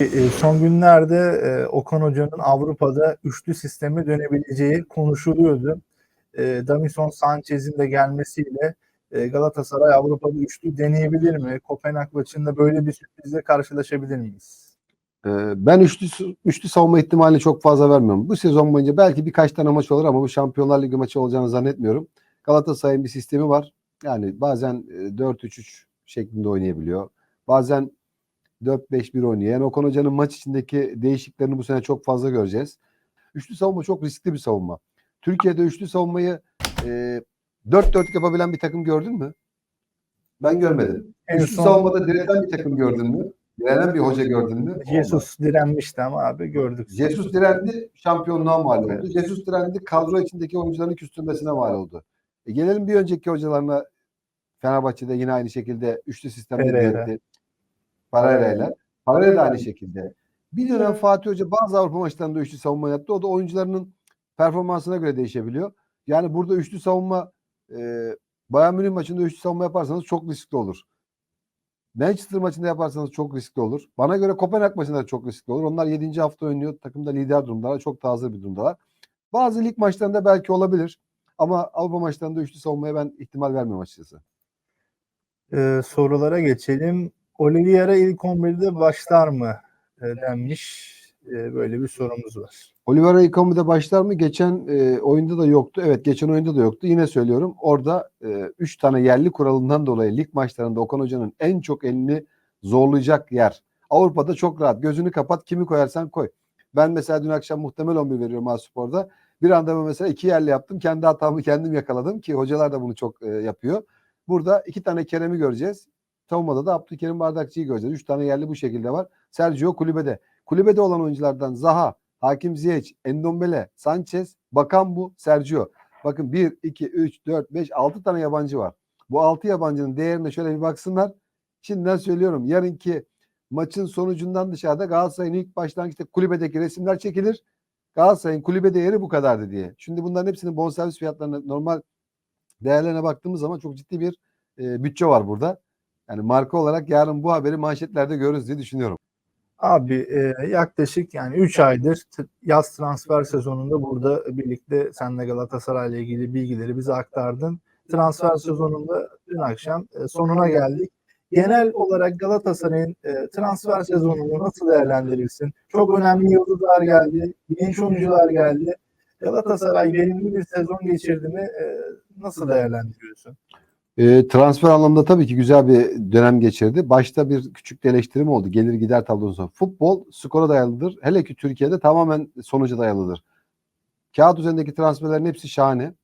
E, Son günlerde e, Okan Hoca'nın Avrupa'da üçlü sisteme dönebileceği konuşuluyordu. E, Davinson Sanchez'in de gelmesiyle e, Galatasaray Avrupa'da üçlü deneyebilir mi? Kopenhag maçında böyle bir sürprizle karşılaşabilir miyiz? Ben üçlü, üçlü savunma ihtimalini çok fazla vermiyorum. Bu sezon boyunca belki birkaç tane maç olur ama bu Şampiyonlar Ligi maçı olacağını zannetmiyorum. Galatasaray'ın bir sistemi var. Yani bazen e, 4-3-3 şeklinde oynayabiliyor. Bazen 4-5-1 oynuyor. Yani Okan Hoca'nın maç içindeki değişikliklerini bu sene çok fazla göreceğiz. Üçlü savunma çok riskli bir savunma. Türkiye'de üçlü savunmayı e, 4-4 yapabilen bir takım gördün mü? Ben görmedim. En Üçlü son savunmada direnen bir takım gördün mü? Direnen bir hoca gördün mü? Jesus direnmişti ama abi gördük. Jesus direndi, şampiyonluğa mal oldu. Jesus direndi, kadro içindeki oyuncuların küstürmesine mal oldu. E gelelim bir önceki hocalarına Fenerbahçe'de yine aynı şekilde üçlü sistemde Pereira. yönetti. Paralel'ler. Paralel de aynı şekilde. Bir dönem Fatih Hoca bazı Avrupa maçlarında üçlü savunma yaptı. O da oyuncularının performansına göre değişebiliyor. Yani burada üçlü savunma e, Bayern Münih maçında üçlü savunma yaparsanız çok riskli olur. Manchester maçında yaparsanız çok riskli olur. Bana göre Kopenhag maçında da çok riskli olur. Onlar 7. hafta oynuyor. Takımda lider durumdalar. Çok hazır bir durumdalar. Bazı lig maçlarında belki olabilir. Ama Avrupa maçlarında üçlü savunmaya ben ihtimal vermiyorum açıkçası. Ee, sorulara geçelim. Oliveira ilk 11'de başlar mı e, denmiş. E, böyle bir sorumuz var. Oliveira Ikomi'de başlar mı? Geçen e, oyunda da yoktu. Evet geçen oyunda da yoktu. Yine söylüyorum. Orada 3 tane yerli kuralından dolayı lig maçlarında Okan Hoca'nın en çok elini zorlayacak yer. Avrupa'da çok rahat. Gözünü kapat kimi koyarsan koy. Ben mesela dün akşam muhtemel 11 veriyorum A-Spor'da. Bir anda ben mesela iki yerli yaptım. Kendi hatamı kendim yakaladım ki hocalar da bunu çok e, yapıyor. Burada iki tane Kerem'i göreceğiz. Savunmada da Abdülkerim Bardakçı'yı göreceğiz. Üç tane yerli bu şekilde var. Sergio kulübede. Kulübede olan oyunculardan Zaha, Hakim Ziyech, Endombele, Sanchez, Bakambu, Sergio. Bakın 1, 2, 3, 4, 5, 6 tane yabancı var. Bu 6 yabancının değerine şöyle bir baksınlar. Şimdiden söylüyorum. Yarınki maçın sonucundan dışarıda Galatasaray'ın ilk başlangıçta kulübedeki resimler çekilir. Galatasaray'ın kulübe değeri bu kadardı diye. Şimdi bunların hepsinin bonservis fiyatlarına normal değerlerine baktığımız zaman çok ciddi bir e, bütçe var burada. Yani marka olarak yarın bu haberi manşetlerde görürüz diye düşünüyorum. Abi e, yaklaşık yani 3 aydır yaz transfer sezonunda burada birlikte senle Galatasaray ile ilgili bilgileri bize aktardın. Transfer sezonunda dün akşam e, sonuna geldik. Genel olarak Galatasaray'ın e, transfer sezonunu nasıl değerlendirirsin? Çok önemli yıldızlar geldi, genç oyuncular geldi. Galatasaray verimli bir sezon geçirdi mi? E, nasıl değerlendiriyorsun? E, transfer anlamında tabii ki güzel bir dönem geçirdi. Başta bir küçük bir eleştirim oldu. Gelir gider tablosu. Futbol skora dayalıdır. Hele ki Türkiye'de tamamen sonuca dayalıdır. Kağıt üzerindeki transferlerin hepsi şahane.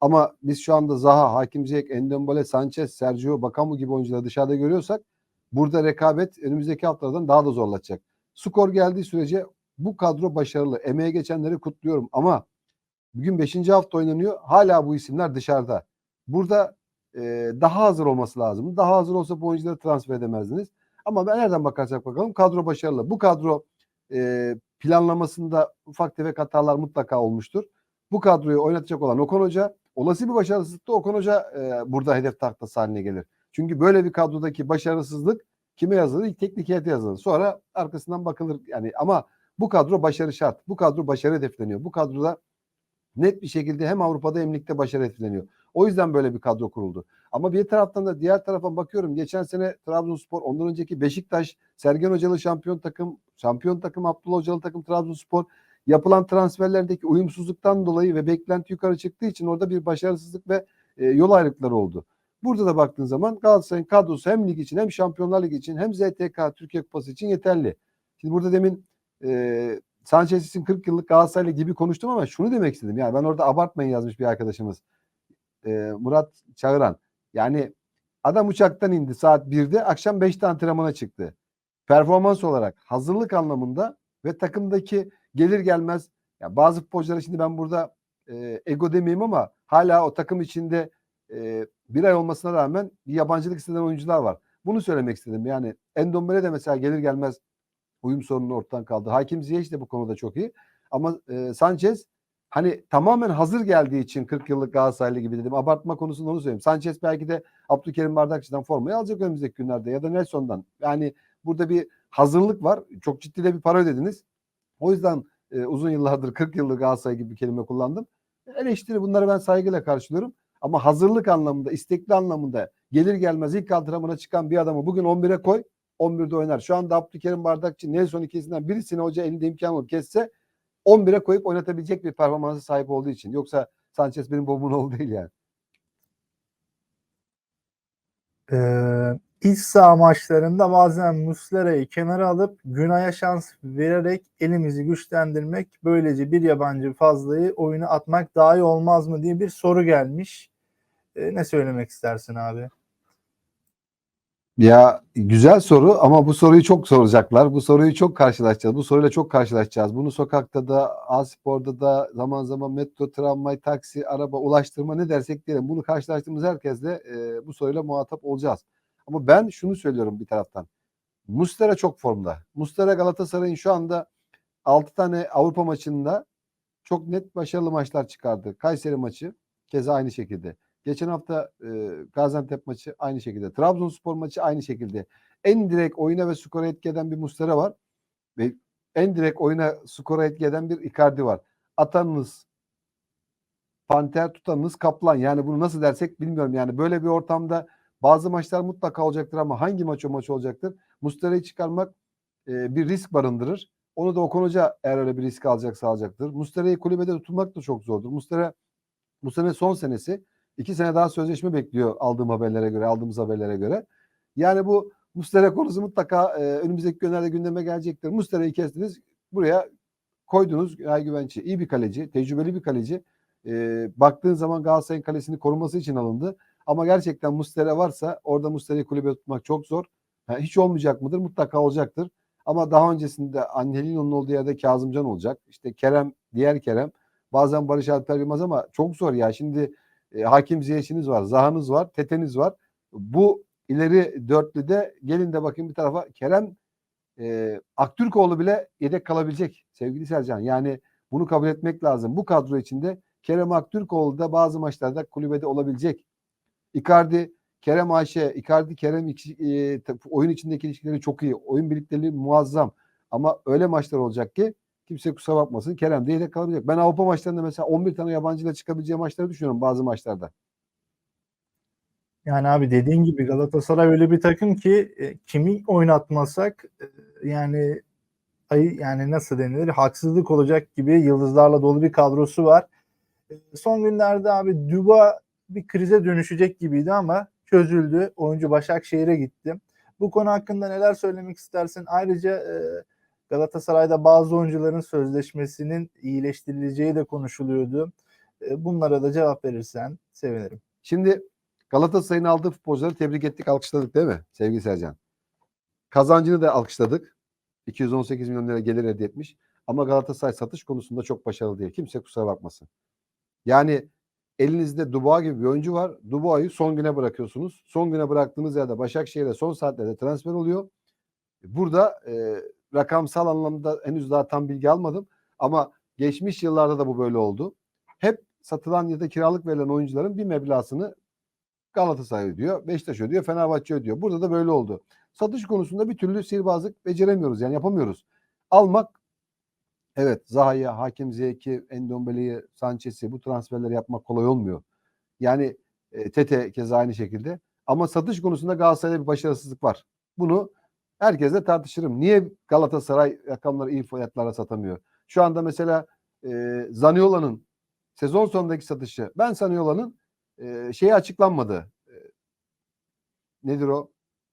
Ama biz şu anda Zaha, Hakim Ziyech, Endombele, Sanchez, Sergio, Bakamu gibi oyuncuları dışarıda görüyorsak burada rekabet önümüzdeki haftalardan daha da zorlaşacak. Skor geldiği sürece bu kadro başarılı. Emeğe geçenleri kutluyorum ama bugün 5. hafta oynanıyor. Hala bu isimler dışarıda. Burada e, daha hazır olması lazım. Daha hazır olsa bu oyuncuları transfer edemezdiniz. Ama ben nereden bakarsak bakalım kadro başarılı. Bu kadro e, planlamasında ufak tefek hatalar mutlaka olmuştur. Bu kadroyu oynatacak olan Okan Hoca olası bir başarısızlıkta Okan Hoca e, burada hedef tahtası haline gelir. Çünkü böyle bir kadrodaki başarısızlık kime yazılır? Teknik heyete yazılır. Sonra arkasından bakılır. Yani ama bu kadro başarı şart. Bu kadro başarı hedefleniyor. Bu kadroda net bir şekilde hem Avrupa'da hem ligde başarı hedefleniyor. O yüzden böyle bir kadro kuruldu. Ama bir taraftan da diğer tarafa bakıyorum. Geçen sene Trabzonspor, ondan önceki Beşiktaş, Sergen Hocalı şampiyon takım, şampiyon takım Abdullah Hocalı takım Trabzonspor yapılan transferlerdeki uyumsuzluktan dolayı ve beklenti yukarı çıktığı için orada bir başarısızlık ve e, yol ayrılıkları oldu. Burada da baktığın zaman Galatasaray'ın kadrosu hem lig için hem Şampiyonlar Ligi için hem ZTK Türkiye Kupası için yeterli. Şimdi burada demin e, Sanchez için 40 yıllık Galatasaraylı gibi konuştum ama şunu demek istedim. Yani ben orada abartmayın yazmış bir arkadaşımız. E, Murat Çağıran. Yani adam uçaktan indi saat 1'de akşam 5'te antrenmana çıktı. Performans olarak hazırlık anlamında ve takımdaki gelir gelmez ya bazı futbolculara şimdi ben burada e, ego demeyeyim ama hala o takım içinde e, bir ay olmasına rağmen bir yabancılık istenen oyuncular var. Bunu söylemek istedim. Yani Endombele de mesela gelir gelmez uyum sorunu ortadan kaldı. Hakim Ziyech de bu konuda çok iyi. Ama e, Sanchez hani tamamen hazır geldiği için 40 yıllık Galatasaraylı gibi dedim. Abartma konusunda onu söyleyeyim. Sanchez belki de Abdülkerim Bardakçı'dan formayı alacak önümüzdeki günlerde ya da Nelson'dan. Yani burada bir hazırlık var. Çok ciddi de bir para ödediniz. O yüzden e, uzun yıllardır 40 yıllık Galatasaray gibi bir kelime kullandım. Eleştiri bunları ben saygıyla karşılıyorum. Ama hazırlık anlamında, istekli anlamında gelir gelmez ilk antrenmana çıkan bir adamı bugün 11'e koy. 11'de oynar. Şu anda Abdülkerim Bardakçı, Nelson ikisinden birisini hoca elinde imkan olup kesse 11'e koyup oynatabilecek bir performansa sahip olduğu için. Yoksa Sanchez benim babamın oğlu değil yani. Ee, iç saha maçlarında bazen Muslera'yı kenara alıp Günay'a şans vererek elimizi güçlendirmek, böylece bir yabancı fazlayı oyuna atmak daha iyi olmaz mı diye bir soru gelmiş. Ee, ne söylemek istersin abi? Ya güzel soru ama bu soruyu çok soracaklar. Bu soruyu çok karşılaşacağız. Bu soruyla çok karşılaşacağız. Bunu sokakta da, A-Spor'da da zaman zaman metro, tramvay, taksi, araba, ulaştırma ne dersek diyelim. Bunu karşılaştığımız herkesle e, bu soruyla muhatap olacağız. Ama ben şunu söylüyorum bir taraftan. Mustera çok formda. Mustera Galatasaray'ın şu anda 6 tane Avrupa maçında çok net başarılı maçlar çıkardı. Kayseri maçı keza aynı şekilde. Geçen hafta e, Gaziantep maçı aynı şekilde. Trabzonspor maçı aynı şekilde. En direkt oyuna ve skora etki eden bir Mustera var. Ve en direkt oyuna skora etki eden bir Icardi var. Atanınız Panter tutanınız Kaplan. Yani bunu nasıl dersek bilmiyorum. Yani böyle bir ortamda bazı maçlar mutlaka olacaktır ama hangi maç o maç olacaktır? Mustera'yı çıkarmak e, bir risk barındırır. Onu da Okan Hoca eğer öyle bir risk alacaksa alacaktır. Mustera'yı kulübede tutmak da çok zordur. Mustera bu sene son senesi. İki sene daha sözleşme bekliyor aldığım haberlere göre, aldığımız haberlere göre. Yani bu Mustera konusu mutlaka e, önümüzdeki günlerde gündeme gelecektir. Mustera'yı kestiniz, buraya koydunuz Günay Güvenç'i. iyi bir kaleci, tecrübeli bir kaleci. E, baktığın zaman Galatasaray'ın kalesini koruması için alındı. Ama gerçekten Mustera varsa orada Mustera'yı kulübe tutmak çok zor. Ha, hiç olmayacak mıdır? Mutlaka olacaktır. Ama daha öncesinde Angelino'nun olduğu yerde Kazımcan olacak. İşte Kerem, diğer Kerem. Bazen Barış Alper Yılmaz ama çok zor ya. Şimdi e, Hakim Ziyech'iniz var, Zaha'nız var, Tete'niz var. Bu ileri dörtlüde gelin de bakın bir tarafa Kerem e, Aktürkoğlu bile yedek kalabilecek sevgili Sercan. Yani bunu kabul etmek lazım. Bu kadro içinde Kerem Aktürkoğlu da bazı maçlarda kulübede olabilecek. Icardi, Kerem Ayşe, Icardi, Kerem e, oyun içindeki ilişkileri çok iyi. Oyun birlikteliği muazzam. Ama öyle maçlar olacak ki kimse kusura bakmasın. Kerem de yedek kalabilecek. Ben Avrupa maçlarında mesela 11 tane yabancıyla çıkabileceği maçları düşünüyorum bazı maçlarda. Yani abi dediğin gibi Galatasaray öyle bir takım ki e, kimi oynatmasak e, yani ay yani nasıl denilir haksızlık olacak gibi yıldızlarla dolu bir kadrosu var. E, son günlerde abi Duba bir krize dönüşecek gibiydi ama çözüldü. Oyuncu Başakşehir'e gitti. Bu konu hakkında neler söylemek istersin? Ayrıca e, Galatasaray'da bazı oyuncuların sözleşmesinin iyileştirileceği de konuşuluyordu. E, bunlara da cevap verirsen sevinirim. Şimdi Galatasaray'ın aldığı futbolcuları tebrik ettik, alkışladık değil mi sevgili Sercan? Kazancını da alkışladık. 218 milyon lira gelir elde etmiş. Ama Galatasaray satış konusunda çok başarılı değil. Kimse kusura bakmasın. Yani elinizde Dubois gibi bir oyuncu var. Dubois'u son güne bırakıyorsunuz. Son güne bıraktığınız yerde Başakşehir'e son saatlerde transfer oluyor. Burada e, rakamsal anlamda henüz daha tam bilgi almadım. Ama geçmiş yıllarda da bu böyle oldu. Hep satılan ya da kiralık verilen oyuncuların bir meblağını Galatasaray ödüyor, Beşiktaş ödüyor, Fenerbahçe ödüyor. Burada da böyle oldu. Satış konusunda bir türlü sihirbazlık beceremiyoruz. Yani yapamıyoruz. Almak evet Zaha'ya, Hakim Ziyech'i, Endombele'yi, Sanchez'i bu transferleri yapmak kolay olmuyor. Yani e, Tete keza aynı şekilde. Ama satış konusunda Galatasaray'da bir başarısızlık var. Bunu herkesle tartışırım. Niye Galatasaray rakamları iyi fiyatlara satamıyor? Şu anda mesela e, Zaniola'nın sezon sonundaki satışı. Ben Zaniola'nın e, şeyi açıklanmadı. E, nedir o?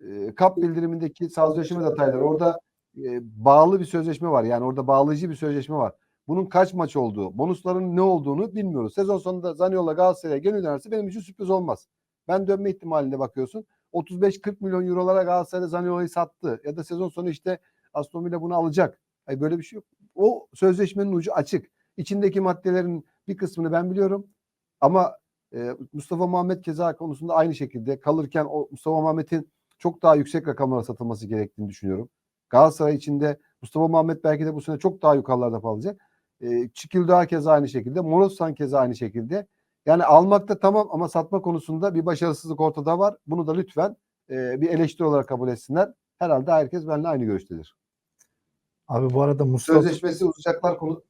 E, kap bildirimindeki sözleşme detayları. Orada e, bağlı bir sözleşme var. Yani orada bağlayıcı bir sözleşme var. Bunun kaç maç olduğu, bonusların ne olduğunu bilmiyoruz. Sezon sonunda Zaniola Galatasaray'a geri dönerse benim için sürpriz olmaz. Ben dönme ihtimalinde bakıyorsun. 35-40 milyon eurolara Galatasaray Zaniola'yı sattı. Ya da sezon sonu işte Aston Villa bunu alacak. Hayır böyle bir şey yok. O sözleşmenin ucu açık. İçindeki maddelerin bir kısmını ben biliyorum. Ama e, Mustafa Muhammed keza konusunda aynı şekilde kalırken o Mustafa Muhammed'in çok daha yüksek rakamlara satılması gerektiğini düşünüyorum. Galatasaray içinde Mustafa Muhammed belki de bu sene çok daha yukarılarda kalacak. E, Çikildağ keza aynı şekilde. Morossan keza aynı şekilde. Yani almakta tamam ama satma konusunda bir başarısızlık ortada var. Bunu da lütfen e, bir eleştiri olarak kabul etsinler. herhalde herkes benimle aynı görüştedir. Abi bu arada Mustafa, Sözleşmesi uzayacaklar konu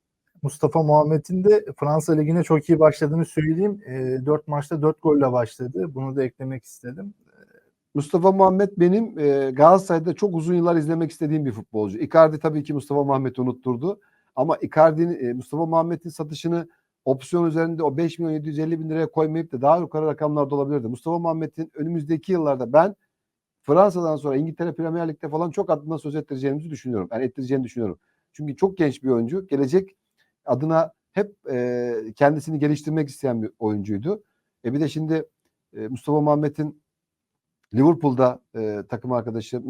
Mustafa Muhammed'in de Fransa Ligi'ne çok iyi başladığını söyleyeyim. 4 maçta 4 golle başladı. Bunu da eklemek istedim. Mustafa Muhammed benim e, Galatasaray'da çok uzun yıllar izlemek istediğim bir futbolcu. Icardi tabii ki Mustafa Muhammed'i unutturdu. Ama Icardi'nin e, Mustafa Muhammed'in satışını opsiyon üzerinde o 5 milyon 750 bin liraya koymayıp da daha yukarı rakamlarda olabilirdi. Mustafa Muhammed'in önümüzdeki yıllarda ben Fransa'dan sonra İngiltere Premier Lig'de falan çok adına söz ettireceğimizi düşünüyorum. Yani ettireceğini düşünüyorum. Çünkü çok genç bir oyuncu. Gelecek adına hep e, kendisini geliştirmek isteyen bir oyuncuydu. E bir de şimdi e, Mustafa Muhammed'in Liverpool'da e, takım arkadaşı,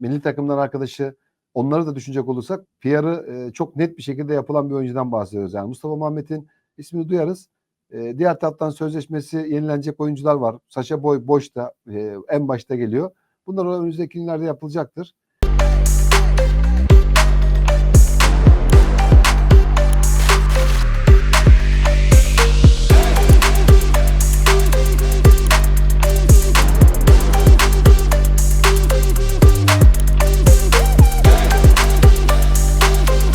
milli takımdan arkadaşı onları da düşünecek olursak PR'ı e, çok net bir şekilde yapılan bir oyuncudan bahsediyoruz. Yani Mustafa Muhammed'in ismini duyarız. E, diğer taraftan sözleşmesi yenilenecek oyuncular var. Saşa Boy boşta e, en başta geliyor. Bunlar önümüzdeki günlerde yapılacaktır.